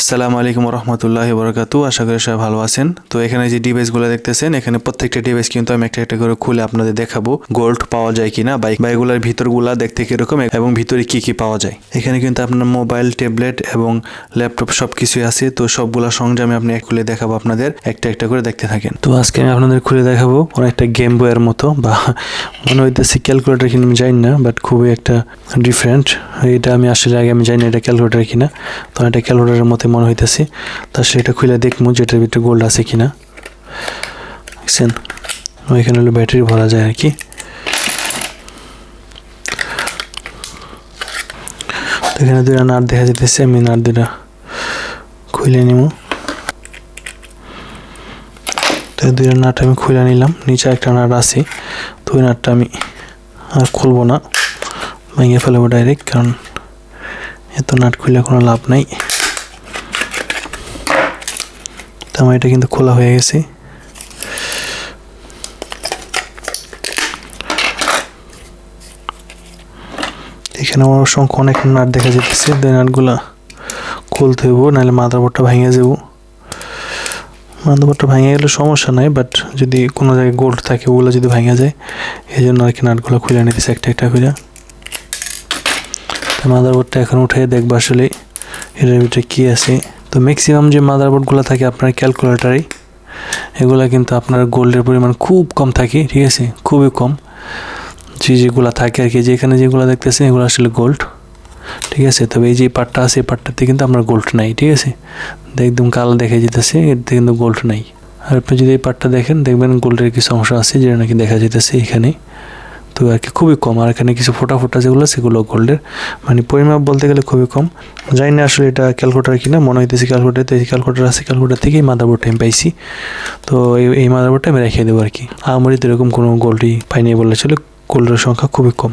আসসালামু আলাইকুম রহমতুল্লাহ বরকাতু আশা করি সবাই ভালো আছেন। তো এখানে যে ডিভাইসগুলো দেখতেছেন, এখানে প্রত্যেকটা ডিভাইস কিন্তু আমি একটা একটা করে খুলে আপনাদের দেখাবো গোল্ড পাওয়া যায় কিনা বাইক বা এগুলোর ভিতরগুলা দেখতে কীরকম এবং ভিতরে কি কি পাওয়া যায়। এখানে কিন্তু আপনার মোবাইল ট্যাবলেট এবং ল্যাপটপ সব কিছুই আছে, তো সবগুলা সরঞ্জামে আপনি খুলে দেখাবো আপনাদের একটা একটা করে দেখতে থাকেন। তো আজকে আমি আপনাদের খুলে দেখাবো অনেকটা গেম বইয়ের মতো, বা মনে হইতেছে ক্যালকুলেটার কিনা আমি জানি না বাট খুবই একটা ডিফারেন্ট এটা আমি আসলে আগে আমি জানি না এটা ক্যালকুলেটার কিনা, তো এটা ক্যালকুলেটারের মতো মনে হইতেছে, তা সেটা খুলে দেখব যেটার ভিতরে গোল্ড আছে কিনা। দেখছেন? ওইখানে হলো ব্যাটারি ভরা যায় আর কি। এখানে দুইটা নাট দেখা যেতেছে আমি নাট দুটা খুলে নিব তো দুইটা নাট আমি খুলে নিলাম, নিচে একটা নাট আছে, তো ওই নাটটা আমি আর খুলবো না, ভেঙে ফেলব ডাইরেক্ট কারণ এত নাট খুলে কোনো লাভ নাই তো আমার এটা কিন্তু খোলা হয়ে গেছে। এখানে আমার অসংখ্য অনেক নাট দেখা যেতেছে নাটগুলা খুলতে হইব, নাহলে মাদারবোর্ডটা ভেঙে যাব। মাদারবোর্ডটা ভেঙে গেলে সমস্যা নাই বাট যদি কোনো জায়গায় গোল্ড থাকে, ওগুলো যদি ভেঙে যায় এই জন্য আর কি নাটগুলো খুলে নিতেছে একটা একটা তো মাদারবোর্ডটা এখন উঠে দেখব আসলে এটার ভিতরে কী আছে। তো ম্যাক্সিমাম যে মাদারবোর্ডগুলো থাকে আপনার ক্যালকুলেটারেই এগুলো কিন্তু আপনার গোল্ডের পরিমাণ খুব কম থাকে, ঠিক আছে? খুবই কম। যে যেগুলো থাকে আর কি, যেখানে যেগুলো দেখতেছেন এগুলো আসলে গোল্ড ঠিক আছে? তবে এই যে পার্টটা আছে, এই পার্টটাতে কিন্তু আপনার গোল্ড নাই, ঠিক আছে? একদম কালো দেখা যেতেছে এতে কিন্তু গোল্ড নাই। আর আপনি যদি এই পার্টটা দেখেন, দেখবেন গোল্ডের কিছু অংশ আছে যেটা নাকি দেখা যেতেছে এখানে। তো আর কি খুবই কম। আর এখানে কিছু ফোটা ফোটা যেগুলো, সেগুলো গোল্ডের মানে পরিমাপ বলতে গেলে খুবই কম। জানি না আসলে এটা ক্যালকুলেটার কিনা, মনে হইতেছে ক্যালকুলেটার তো এই ক্যালকুলেটার আছে ক্যালকুলেটার থেকেই মাদারবোর্ডটা আমি পাইছি। তো এই মাদারবোর্ডটা আমি রেখে দেবো আর কি। আমার এরকম কোনো গোল্ডই পাইনি বলে চলে। গোল্ডের সংখ্যা খুবই কম।